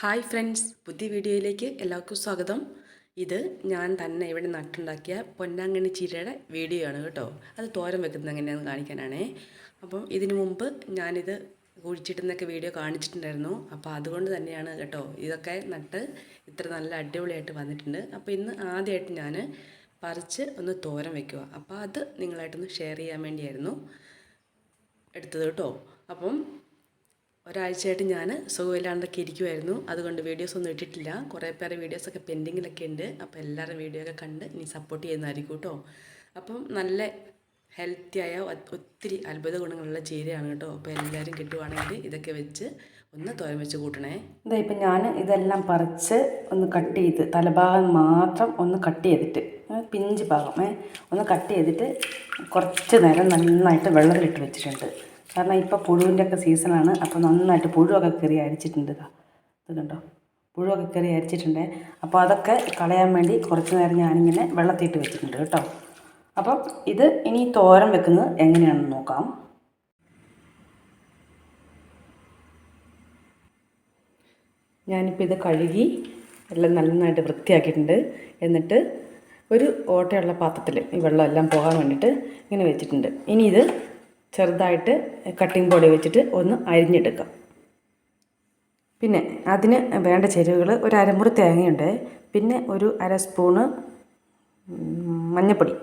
Hi friends പുതിയ വീഡിയോയിലേക്ക് എല്ലാവർക്കും സ്വാഗതം. ഇത് ഞാൻ തന്നെ ഇവിടെ നട്ടുണ്ടാക്കിയ പൊന്നാങ്കണ്ണി ചീരയുടെ വീഡിയോ ആണ് കേട്ടോ. അത് തോരൻ വെക്കുന്നത് എങ്ങനെയാണെന്ന് കാണിക്കാനാണേ. അപ്പം ഇതിനു മുമ്പ് ഞാനിത് കുഴിച്ചിട്ടുന്നൊക്കെ വീഡിയോ കാണിച്ചിട്ടുണ്ടായിരുന്നു. അപ്പോൾ അതുകൊണ്ട് തന്നെയാണ് കേട്ടോ ഇതൊക്കെ നട്ട് ഇത്ര നല്ല അടിപൊളിയായിട്ട് വന്നിട്ടുണ്ട്. അപ്പോൾ ഇന്ന് ആദ്യമായിട്ട് ഞാൻ പറിച്ച് ഒന്ന് തോരൻ വെക്കുക അപ്പോൾ അത് നിങ്ങളായിട്ടൊന്ന് ഷെയർ ചെയ്യാൻ വേണ്ടിയായിരുന്നു എടുത്തത് കേട്ടോ. അപ്പം ഒരാഴ്ചയായിട്ട് ഞാൻ സുഖമില്ലാണ്ടൊക്കെ ഇരിക്കുമായിരുന്നു അതുകൊണ്ട് വീഡിയോസ് ഒന്നും ഇട്ടിട്ടില്ല. കുറേ പേരെ വീഡിയോസൊക്കെ പെൻഡിങ്ങിലൊക്കെ ഉണ്ട്. അപ്പോൾ എല്ലാവരും വീഡിയോ ഒക്കെ കണ്ട് ഇനി സപ്പോർട്ട് ചെയ്യുന്നതായിരിക്കും കേട്ടോ. അപ്പം നല്ല ഹെൽത്തിയായ ഒത്തിരി അത്ഭുത ഗുണങ്ങളുള്ള ചീരയാണ് കേട്ടോ. അപ്പോൾ എല്ലാവരും കിട്ടുവാണെങ്കിൽ ഇതൊക്കെ വെച്ച് ഒന്ന് തോരൻ വെച്ച് കൂട്ടണേ. ഇതാ ഇപ്പം ഞാൻ ഇതെല്ലാം പറിച്ച് ഒന്ന് കട്ട് ചെയ്ത് തലഭാഗം മാത്രം ഒന്ന് കട്ട് ചെയ്തിട്ട് പിഞ്ച് ഭാഗം ഒന്ന് കട്ട് ചെയ്തിട്ട് കുറച്ച് നേരം നന്നായിട്ട് വെള്ളത്തിലിട്ട് വെച്ചിട്ടുണ്ട്. കാരണം ഇപ്പോൾ പുഴുവിന്റെ ഒക്കെ സീസണാണ് അപ്പോൾ നന്നായിട്ട് പുഴുവൊക്കെ കയറി അരിച്ചിട്ടുണ്ട് ഇതാ. കണ്ടോ? പുഴുവൊക്കെ കയറി അരിച്ചിട്ടുണ്ട്. അപ്പോൾ അതൊക്കെ കളയാൻ വേണ്ടി കുറച്ച് നേരം ഞാനിങ്ങനെ വെള്ളത്തിയിട്ട് വെച്ചിട്ടുണ്ട് കേട്ടോ. അപ്പം ഇത് ഇനി തോരൻ വെക്കുന്നത് എങ്ങനെയാണെന്ന് നോക്കാം. ഞാനിപ്പോൾ ഇത് കഴുകി എല്ലാം നന്നായിട്ട് വൃത്തിയാക്കിയിട്ടുണ്ട്. എന്നിട്ട് ഒരു ഓട്ടയുള്ള പാത്രത്തിൽ ഈ വെള്ളമെല്ലാം പോകാൻ വേണ്ടിയിട്ട് ഇങ്ങനെ വെച്ചിട്ടുണ്ട്. ഇനി ഇത് ചെറുതായിട്ട് കട്ടിംഗ് ബോർഡിൽ വെച്ചിട്ട് ഒന്ന് അരിഞ്ഞെടുക്കാം. പിന്നെ അതിന് വേണ്ട ചേരുവകൾ ഒരു അരമുറി തേങ്ങയുണ്ട്. പിന്നെ ഒരു അര സ്പൂണ് മഞ്ഞൾപ്പൊടി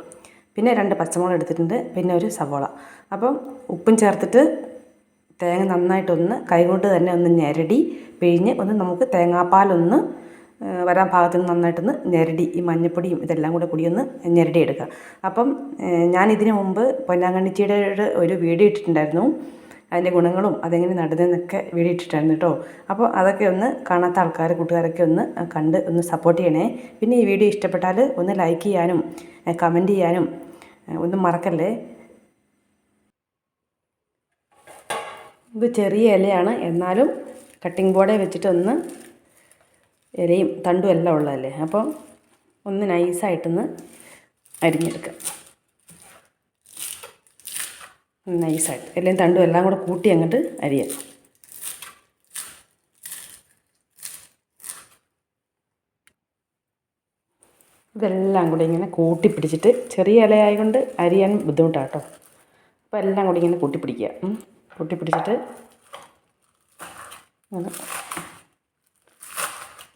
പിന്നെ രണ്ട് പച്ചമുളക് എടുത്തിട്ടുണ്ട്. പിന്നെ ഒരു സവോള. അപ്പം ഉപ്പും ചേർത്തിട്ട് തേങ്ങ നന്നായിട്ടൊന്ന് കൈകൊണ്ട് തന്നെ ഒന്ന് ഞെരടി പിഴിഞ്ഞ് ഒന്ന് നമുക്ക് തേങ്ങാപ്പാലൊന്ന് വരാൻ പാകത്തിന് നന്നായിട്ടൊന്ന് ഞെരടി ഈ മഞ്ഞപ്പൊടിയും ഇതെല്ലാം കൂടെ കൂടി ഒന്ന് ഞെരടി എടുക്കുക അപ്പം ഞാൻ ഇതിനു മുമ്പ് പൊന്നാങ്കണ്ണിച്ചിയുടെ ഒരു വീഡിയോ ഇട്ടിട്ടുണ്ടായിരുന്നു. അതിന്റെ ഗുണങ്ങളും അതെങ്ങനെ നടുന്നതെന്നൊക്കെ വീഡിയോ ഇട്ടിട്ടായിരുന്നു കേട്ടോ. അപ്പോൾ അതൊക്കെ ഒന്ന് കാണാത്ത ആൾക്കാർ കൂട്ടുകാരൊക്കെ ഒന്ന് കണ്ട് ഒന്ന് സപ്പോർട്ട് ചെയ്യണേ. പിന്നെ ഈ വീഡിയോ ഇഷ്ടപ്പെട്ടാൽ ഒന്ന് ലൈക്ക് ചെയ്യാനും കമന്റ് ചെയ്യാനും ഒന്നും മറക്കല്ലേ? ഇത് ചെറിയ ഇലയാണ്. എന്നാലും കട്ടിംഗ് ബോർഡേ വെച്ചിട്ട് ഒന്ന് ഇലയും തണ്ടും എല്ലാം ഉള്ളതല്ലേ? അപ്പോൾ ഒന്ന് നൈസായിട്ടൊന്ന് അരിഞ്ഞെടുക്കാം. നൈസായിട്ട്. എല്ലാം തണ്ടും എല്ലാം കൂടെ കൂട്ടി അങ്ങോട്ട് അരിയാം. ഇതെല്ലാം കൂടി ഇങ്ങനെ കൂട്ടി പിടിച്ചിട്ട് ചെറിയ ഇലയായതുകൊണ്ട് അരിയാൻ ബുദ്ധിമുട്ടാണ് കേട്ടോ അപ്പോൾ എല്ലാം കൂടി ഇങ്ങനെ കൂട്ടി പിടിക്കുക പിടിച്ചിട്ട്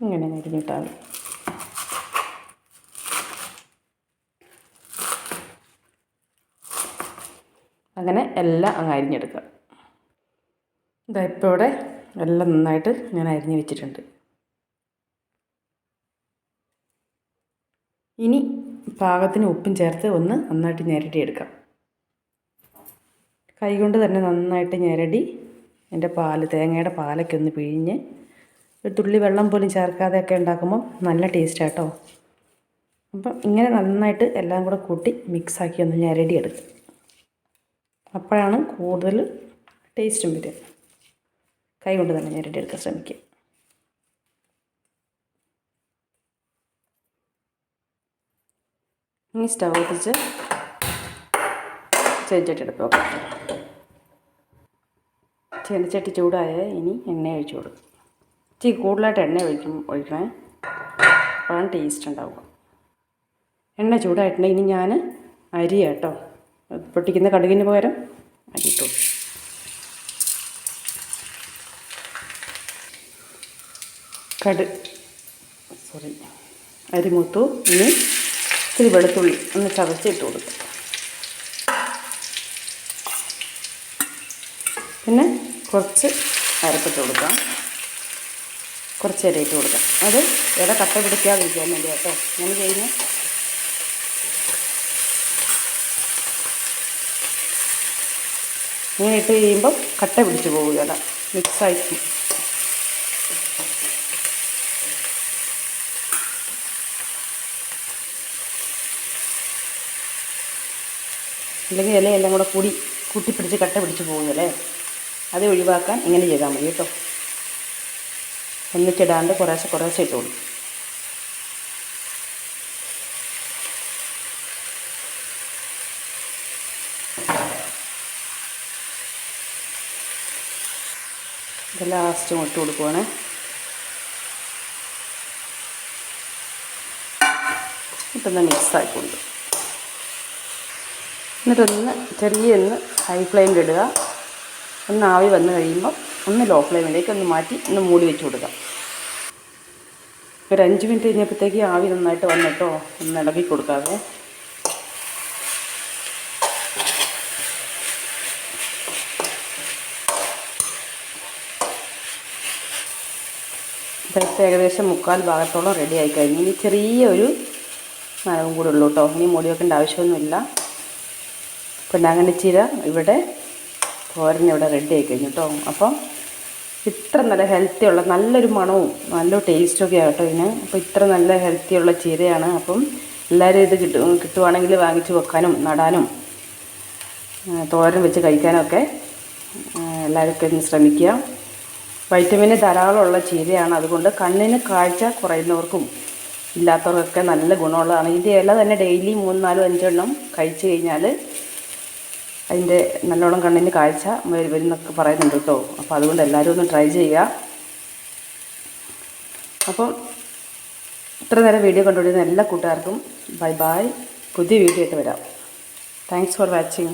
ഇങ്ങനെ അരിഞ്ഞിട്ടാൽ മതി. അങ്ങനെ എല്ലാം അങ്ങ് അരിഞ്ഞെടുക്കുക. ഇതാ ഇപ്പോൾ ഇവിടെ എല്ലാം നന്നായിട്ട് ഞാൻ അരിഞ്ഞ് വെച്ചിട്ടുണ്ട്. ഇനി പാകത്തിന് ഉപ്പും ചേർത്ത് ഒന്ന് നന്നായിട്ട് ഞരടി എടുക്കാം കൈകൊണ്ട് തന്നെ നന്നായിട്ട് ഞരടി എന്റെ പാൽ തേങ്ങയുടെ പാലൊക്കെ ഒന്ന് പിഴിഞ്ഞ് ഒരു തുള്ളി വെള്ളം പോലും ചേർക്കാതെയൊക്കെ ഉണ്ടാക്കുമ്പോൾ നല്ല ടേസ്റ്റ് കേട്ടോ അപ്പം ഇങ്ങനെ നന്നായിട്ട് എല്ലാം കൂടെ കൂട്ടി മിക്സാക്കി ഒന്ന് ഞാൻ റെഡി എടുക്കും അപ്പോഴാണ് കൂടുതൽ ടേസ്റ്റും വരിക. കൈ കൊണ്ട് തന്നെ ഞാൻ റെഡി എടുക്കാൻ ശ്രമിക്കുക. ഇനി സ്റ്റവ് വെച്ച് ചെഞ്ചട്ടി നോക്കാം ചെടിച്ചട്ടി ചൂടായ ഇനി എണ്ണ ഒഴിച്ചു കൊടുക്കും. ഇച്ചിരി കൂടുതലായിട്ട് എണ്ണ ഒഴിക്കും ഒഴിക്കണേ. അപ്പോഴാണ് ടേസ്റ്റ് ഉണ്ടാവുക. എണ്ണ ചൂടായിട്ടുണ്ടെങ്കിൽ ഇനി ഞാൻ അരി കേട്ടോ. പൊട്ടിക്കുന്ന കടുകിന് പകരം അരി ഇട്ടു. കടു സോറി അരി മൂത്തു. ഇനി ഇത്തിരി വെളുത്തുള്ളി ഒന്ന് ചതച്ചിട്ട് കൊടുക്കും. പിന്നെ കുറച്ച് അരപ്പിട്ട് കൊടുക്കാം. കുറച്ച് നേരം ഇട്ട് കൊടുക്കാം. അത് ഇട കട്ട പിടിക്കാതിരിക്കാൻ വേണ്ടി കേട്ടോ. ഞാൻ ചെയ്യുന്ന ഇങ്ങനെ ഇട്ട് കഴിയുമ്പം കട്ട പിടിച്ച് പോകും ഇല. മിക്സായി അല്ലെങ്കിൽ ഇലയെല്ലാം കൂടെ കൂടി കൂട്ടിപ്പിടിച്ച് കട്ട പിടിച്ച് പോകുമല്ലേ അത് ഒഴിവാക്കാൻ ഇങ്ങനെ ചെയ്താൽ മതി കേട്ടോ. ഒന്നിച്ചിടാണ്ട് കുറേശ്ശെ കുറേശ്ശെ ഇട്ട് കൊടുക്കും ഇത് ലാസ്റ്റ് മുട്ട് കൊടുക്കുവാണ്. ഇട്ടൊന്ന് മിക്സായിക്കൊണ്ട് എന്നിട്ടൊന്ന് ചെറിയൊന്ന് ഹൈ ഫ്ലെയിമിലിടുക ഒന്ന് ആവി വന്നു കഴിയുമ്പം ഒന്ന് ലോ ഫ്ലെയിമിലേക്ക് ഒന്ന് മാറ്റി ഒന്ന് മൂടി വെച്ച് കൊടുക്കുക ഒരു അഞ്ച് മിനിറ്റ് കഴിഞ്ഞപ്പോഴത്തേക്ക് ആവി നന്നായിട്ട് വന്നിട്ടോ? ഒന്ന് ഇളകി കൊടുക്കാതെ ഇപ്പോഴത്തെ ഏകദേശം മുക്കാൽ ഭാഗത്തോളം റെഡി ആയി കഴിഞ്ഞു. ഇനി ചെറിയൊരു നനവും കൂടെ ഉള്ളൂ കേട്ടോ ഇനി മൂടി വെക്കേണ്ട ആവശ്യമൊന്നുമില്ല. പൊന്നാങ്കണ്ണിച്ചീര ഇവിടെ തോരൻ ഇവിടെ റെഡി ആയി കഴിഞ്ഞു കേട്ടോ അപ്പം ഇത്ര നല്ല ഹെൽത്തിയുള്ള നല്ലൊരു മണവും നല്ല ടേസ്റ്റും ഒക്കെ കേട്ടോ ഇതിന്. അപ്പോൾ ഇത്ര നല്ല ഹെൽത്തിയുള്ള ചീരയാണ്. അപ്പം എല്ലാവരും ഇത് കിട്ടു കിട്ടുവാണെങ്കിൽ വാങ്ങിച്ച് വെക്കാനും നടാനും തോരൻ വെച്ച് കഴിക്കാനൊക്കെ എല്ലാവർക്കും ഒന്ന് ശ്രമിക്കുക. വൈറ്റമിന് ധാരാളമുള്ള ചീരയാണ്. അതുകൊണ്ട് കണ്ണിന് കാഴ്ച കുറയുന്നവർക്കും ഇല്ലാത്തവർക്കൊക്കെ നല്ല ഗുണമുള്ളതാണ്. ഇതിന്റെ ഇല തന്നെ ഡെയിലി മൂന്ന് നാലും അഞ്ചെണ്ണം കഴിച്ചു കഴിഞ്ഞാൽ അതിന്റെ നല്ലോണം കണ്ണിന് കാഴ്ച വരും വരുന്നൊക്കെ പറയുന്നുണ്ട് കേട്ടോ. അപ്പോൾ അതുകൊണ്ട് എല്ലാവരും ഒന്ന് ട്രൈ ചെയ്യുക. അപ്പം ഇത്ര നേരം വീഡിയോ കണ്ടുകൊണ്ടിരുന്ന എല്ലാ കൂട്ടുകാർക്കും ബൈ ബായ് പുതിയ വീഡിയോ ആയിട്ട് വരാം. Thanks for watching